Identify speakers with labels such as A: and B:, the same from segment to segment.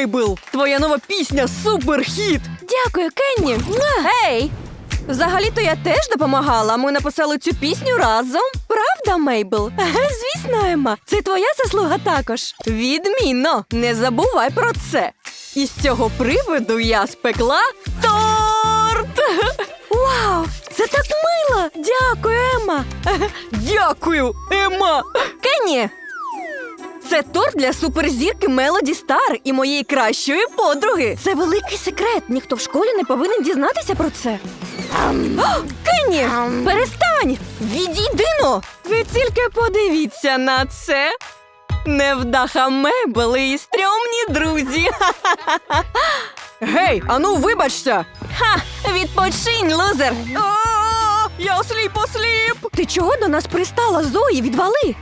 A: Мейбл, твоя нова пісня суперхіт!
B: Дякую, Кенні. Гей! Взагалі-то я теж допомагала. Ми написали цю пісню разом. Правда, Мейбл? Звісно, Ема. Це твоя заслуга також.
A: Відмінно, не забувай про це. І з цього приводу я спекла торт!
B: Вау! Це так мило! Дякую, Ема.
A: Дякую, Ема!
B: Кенні!
A: Це торт для суперзірки Мелоді Стар і моєї кращої подруги.
B: Це великий секрет. Ніхто в школі не повинен дізнатися про це. О, Кенні! Перестань!
A: Відійдино! Ви тільки подивіться на це. Невдаха Мейбл і стрьомні друзі. Гей, ану вибачся!
B: Ха! Відпочинь, лузер!
A: А, Я осліп, осліп!
B: Ти чого до нас пристала, Зої? Відвали!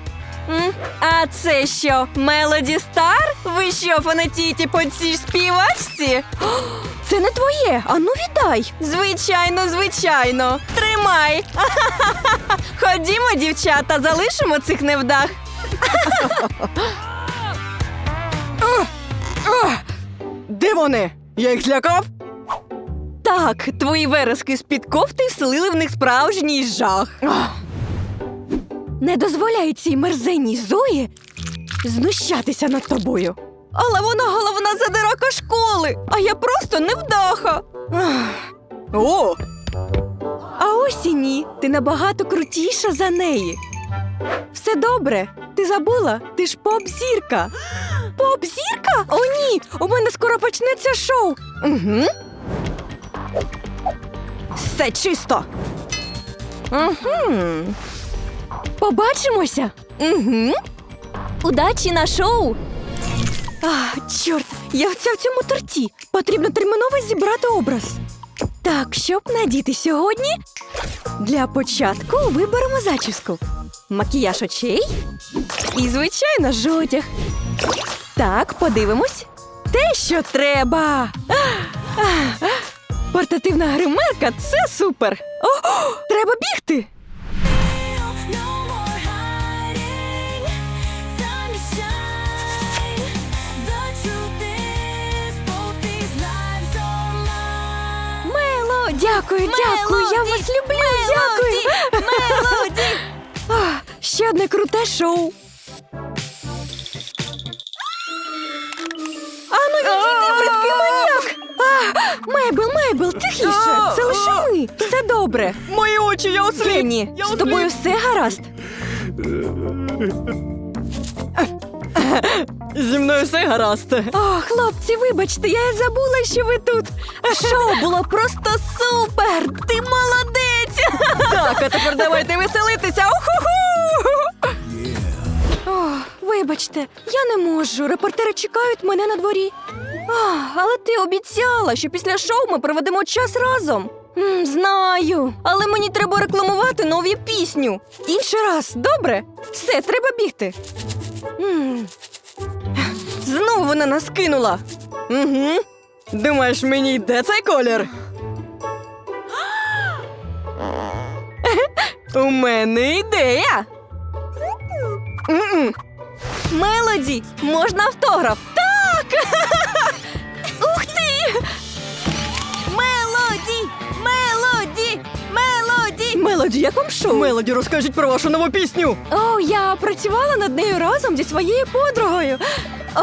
A: М, А це що, Мелоді Стар? Ви що, фанатіті по цій співачці?
B: Це не твоє, ану віддай!
A: Звичайно, звичайно. Тримай. Ходімо, дівчата, залишимо цих невдах. Де вони? Я їх злякав? Так, твої верески з-під кофти вселили в них справжній жах.
B: Не дозволяй цій мерзенній Зої знущатися над тобою.
A: Але вона головна задирака школи, а я просто невдаха. О,
B: А ось і ні, ти набагато крутіша за неї. Все добре, ти забула? Ти ж поп-зірка. Поп-зірка? О, ні! У мене скоро почнеться шоу.
A: Угу. Все чисто.
B: Угу. Побачимося.
A: Угу.
B: Удачі на шоу. А, чорт, я вця в цьому торті. Потрібно терміново зібрати образ. Так, щоб надіти сьогодні? Для початку виберемо зачіску. Макіяж очей і, звичайно, ж одяг. Так, подивимось. Те, що треба. А, а, Портативна гримерка це супер. О, о, треба бігти. Дякую, дякую. Я вас люблю. Дякую.
A: Мелоді!
B: А, ще одне круте шоу. Ану, відійди, бридкий маньяк! А, Мейбл, Мейбл, тихіше! Це лише ми. Все добре.
A: Мої очі, я осліп!
B: Кенні,
A: Я
B: з тобою все гаразд.
A: Зі мною все гаразд.
B: О, хлопці, вибачте, я й забула, що ви тут. Шоу було просто супер! Ти молодець!
A: Так, а тепер давайте веселитися. Уху-ху!
B: О, вибачте, я не можу. Репортери чекають мене на дворі. А, але ти обіцяла, що після шоу ми проведемо час разом. М, знаю, але мені треба рекламувати нові пісню. Інший раз, добре? Все, треба бігти.
A: Знову вона нас кинула. Угу. Думаєш, мені йде цей колір? У мене ідея.
B: Мелоді, можна автограф? Так! Ух ти! Мелоді!
A: Як вам шоу? Мелоді, розкажіть про вашу нову пісню.
B: О, я працювала над нею разом зі своєю подругою. О!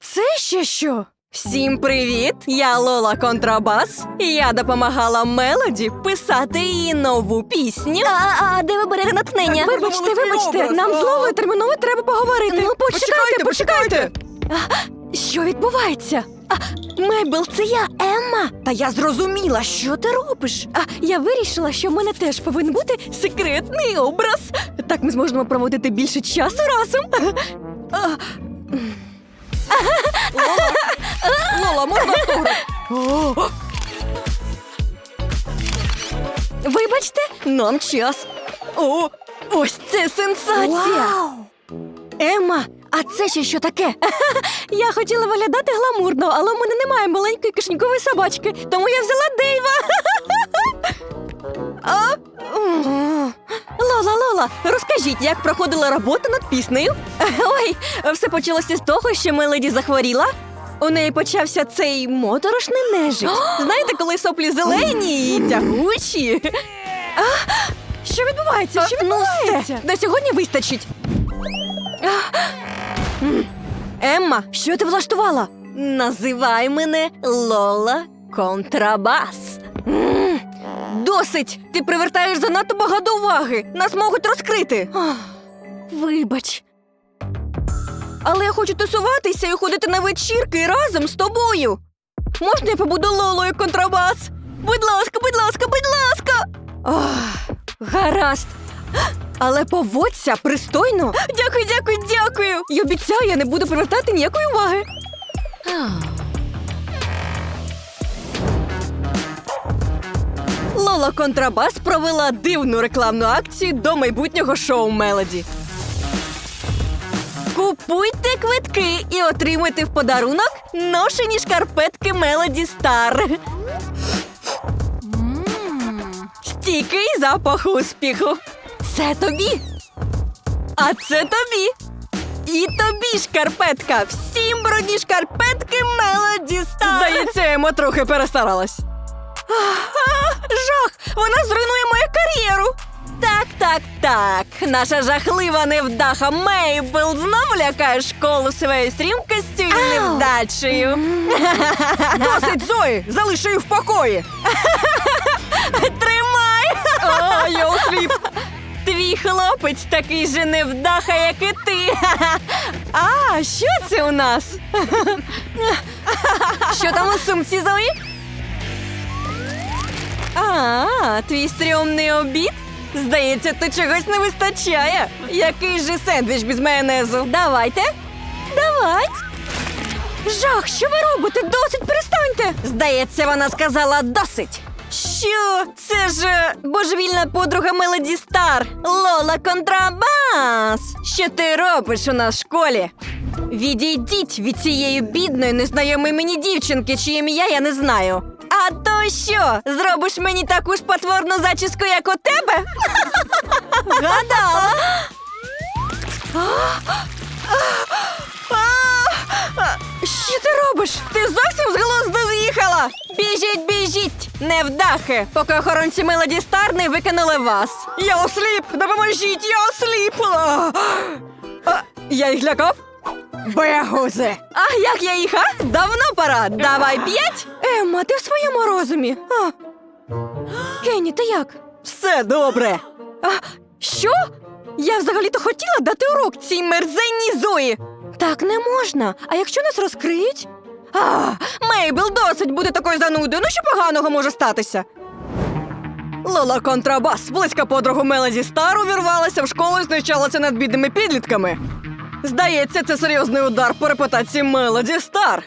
B: Це ще що?
A: Всім привіт! Я Лола Контрабас. І я допомагала Мелоді писати її нову пісню.
B: А, а де ви берете натхнення? Вибачте, вибачте,
A: образ.
B: нам з Лолою терміново треба поговорити. Ну, почекайте,
A: почекайте!
B: Що відбувається? А, Мейбл, це я, Емма.
A: Та я зрозуміла, що ти робиш.
B: А я вирішила, що в мене теж повинен бути секретний образ. Так ми зможемо проводити більше часу разом. А,
A: Лола, можна автограф? О,
B: Вибачте,
A: нам час. О, ось це сенсація!
B: Вау! Емма, а це ще що таке? Я хотіла виглядати гламурно, але в мене немає маленької кишенькової собачки, тому я взяла Дейва.
A: А?
B: Лола, Лола, розкажіть, як проходила робота над піснею? Ой, все почалося з того, що Мелоді захворіла. У неї почався цей моторошний нежить. Знаєте, коли соплі зелені і тягучі. А, що відбувається? Що відбувається? На сьогодні вистачить. А. Емма, що ти влаштувала? Називай мене Лола Контрабас. Досить! Ти привертаєш занадто багато уваги. Нас можуть розкрити. Вибач. Але я хочу тусуватися і ходити на вечірки разом з тобою. Можна я побуду Лолою контрабас? Будь ласка, будь ласка, будь ласка. Ах, гаразд. Але поводься пристойно. Дякую, дякую, дякую. І обіцяю, я не буду привертати ніякої уваги. Лола Контрабас провела дивну рекламну акцію до майбутнього шоу Мелоді. Купуйте квитки і отримуйте в подарунок ношені шкарпетки Мелоді Стар. Стійкий запах успіху. Це тобі. А це тобі. І тобі шкарпетка. Всім брудні шкарпетки Мелоді Стар. Здається, Ема трохи перестаралась. Жах! Вона зруйнує мою кар'єру. Так, так, так. Наша жахлива невдаха Мейбл знов лякає школу своєю стрімкістю і невдачею.
A: Досить, Зої! Залиш її в покої!
B: Тримай!
A: А, я осліп!
B: Твій хлопець такий же невдаха, як і ти. А, що це у нас? Що там у сумці Зої? А, твій стрьомний обід? Здається, то чогось не вистачає. Який же сендвіч без майонезу? Давайте. Давай. Жах, що ви робите? Досить перестаньте. Здається, вона сказала досить. Що? Це ж е, божевільна подруга Мелоді Стар, Лола Контрабас. Що ти робиш у нас в школі? Відійдіть від цієї бідної незнайомої мені дівчинки, чиє ім'я я не знаю. А то що? Зробиш мені таку ж потворну зачіску, як у тебе? Гадала. Що ти робиш? Ти зовсім з глузду з'їхала? Біжіть, біжіть! Невдахи, поки охоронці Мелоді Стар не викинули вас.
A: Я осліп! Допоможіть, я осліп! А, а, я їх лякав? Бегузи!
B: А як я їх, а? Давно пора. Давай п'ять. Емма, ти в своєму розумі. А. Кенні, ти як?
A: Все добре!
B: А, що? Я взагалі-то хотіла дати урок цій мерзенній Зої. Так не можна. А якщо нас розкриють? А, Мейбл, досить бути такою занудою. Ну що поганого може статися?
A: Лола Контрабас, близька подругу Мелоді Стар, увірвалася в школу і знущалася над бідними підлітками. Здається, це серйозний удар по репутації Мелоді Стар.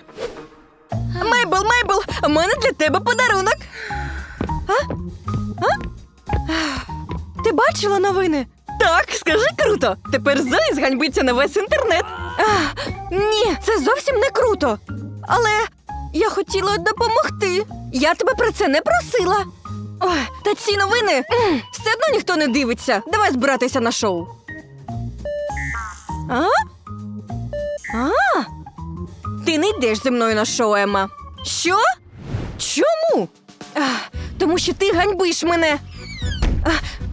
B: Мейбл, Мейбл, у мене для тебе подарунок. А? А? Ти бачила новини?
A: Так, скажи круто. Тепер Зої зганьбиться на весь інтернет.
B: А, ні, це зовсім не круто. Але я хотіла допомогти. Я тебе про це не просила. Ой, та ці новини м, все одно ніхто не дивиться. Давай збиратися на шоу. А? А? Ти не йдеш зі мною на шоу, Емма. Що? Чому? А, тому що ти ганьбиш мене. А,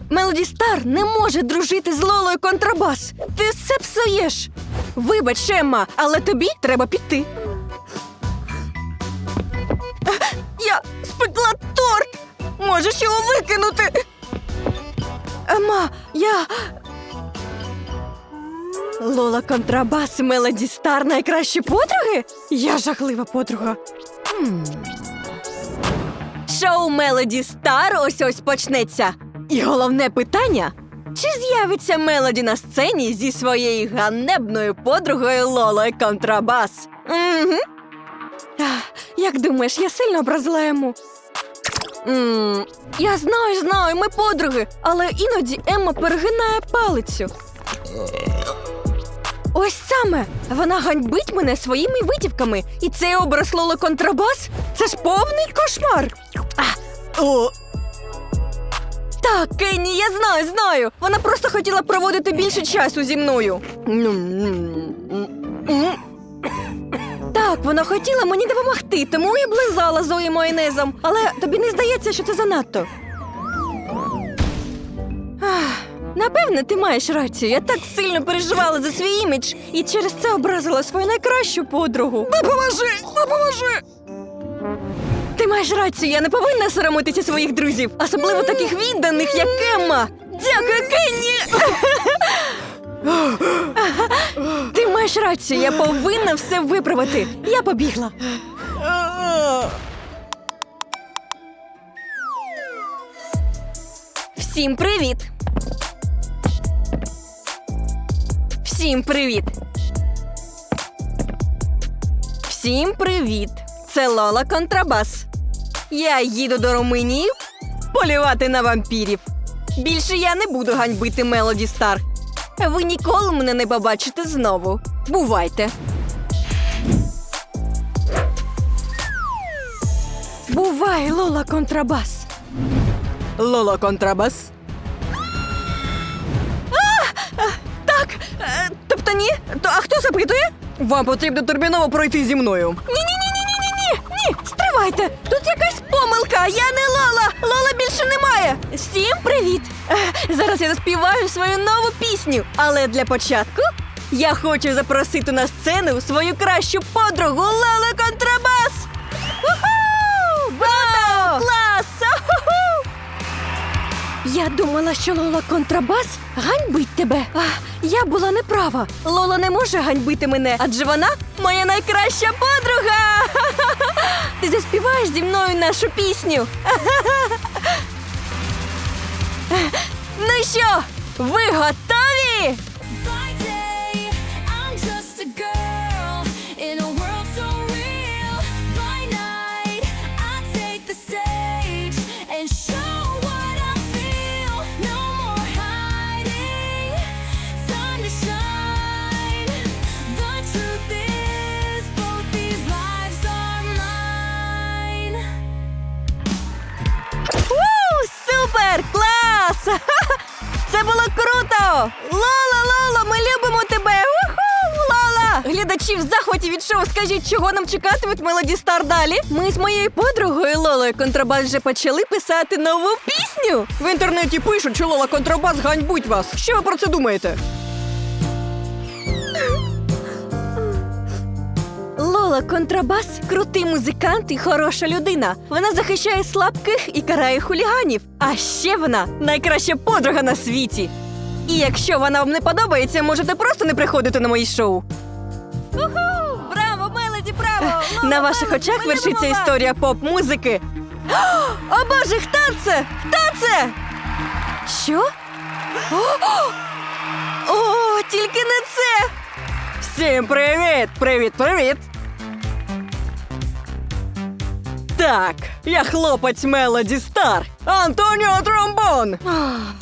B: Мелоді Стар не може дружити з Лолою Контрабас. Ти все псуєш. Вибач, Емма, але тобі треба піти. Я спекла торт. Можеш його викинути. Емма, я. Лола Контрабас і Мелоді Стар найкращі подруги? Я жахлива подруга. Шоу Мелоді Стар ось ось почнеться. І головне питання: чи з'явиться Мелоді на сцені зі своєю ганебною подругою Лолою Контрабас? Угу. Як думаєш, я сильно образила йому? м я знаю, знаю, ми подруги, але іноді Емма перегинає палицю. Ось саме вона ганьбить мене своїми витівками, і цей образ Лоли Контрабас це ж повний кошмар. А,
A: О,
B: Так, Кенні, я знаю, знаю. Вона просто хотіла проводити більше часу зі мною. Так, вона хотіла мені допомогти, тому і близала Зої майонезом. Але тобі не здається, що це занадто. Ах, Напевне, ти маєш рацію. Я так сильно переживала за свій імідж і через це образила свою найкращу подругу.
A: Допоможи! Допоможи!
B: Ти маєш рацію, я не повинна соромитися своїх друзів, особливо таких відданих, як Емма. Дякую, Кенні! Ти маєш рацію, я повинна все виправити. Я побігла. Всім привіт! Всім привіт! Всім привіт! Це Лола Контрабас. Я їду до Румунії полювати на вампірів. Більше я не буду ганьбити Мелоді Стар. Ви ніколи мене не побачите знову. Бувайте. Бувай, Лола Контрабас.
A: Лола контрабас.
B: Так, е, тобто ні? То, а хто запитує?
A: Вам потрібно терміново пройти зі мною.
B: Ні-ні-ні-ні-ні-ні! Стривайте! Тут якась помилка! Я не Лола! Лола більше немає! Всім привіт! Зараз я заспіваю свою нову пісню. Але для початку я хочу запросити на сцену свою кращу подругу Лолу Контрабас! Уху! Вау! Клас! Я думала, що Лола Контрабас ганьбить тебе. А, я була неправа. Лола не може ганьбити мене, адже вона моя найкраща подруга. Ти заспіваєш зі мною нашу пісню. Ну що, ви готові? Шоу, скажіть, чого нам чекати від Мелоді Стар далі? Ми з моєю подругою Лолою Контрабас вже почали писати нову пісню.
A: В інтернеті пишуть, що Лола контрабас ганьбить вас. Що ви про це думаєте?
B: Лола Контрабас крутий музикант і хороша людина. Вона захищає слабких і карає хуліганів. А ще вона найкраща подруга на світі. І якщо вона вам не подобається, можете просто не приходити на мої шоу. Уху! На ваших очах вершиться історія поп-музики. О, Боже, хто це? Хто це? Що? О, тільки не це!
A: Всім привіт! Привіт, привіт! Так, я хлопець Мелоді Стар, Антоніо Тромбон.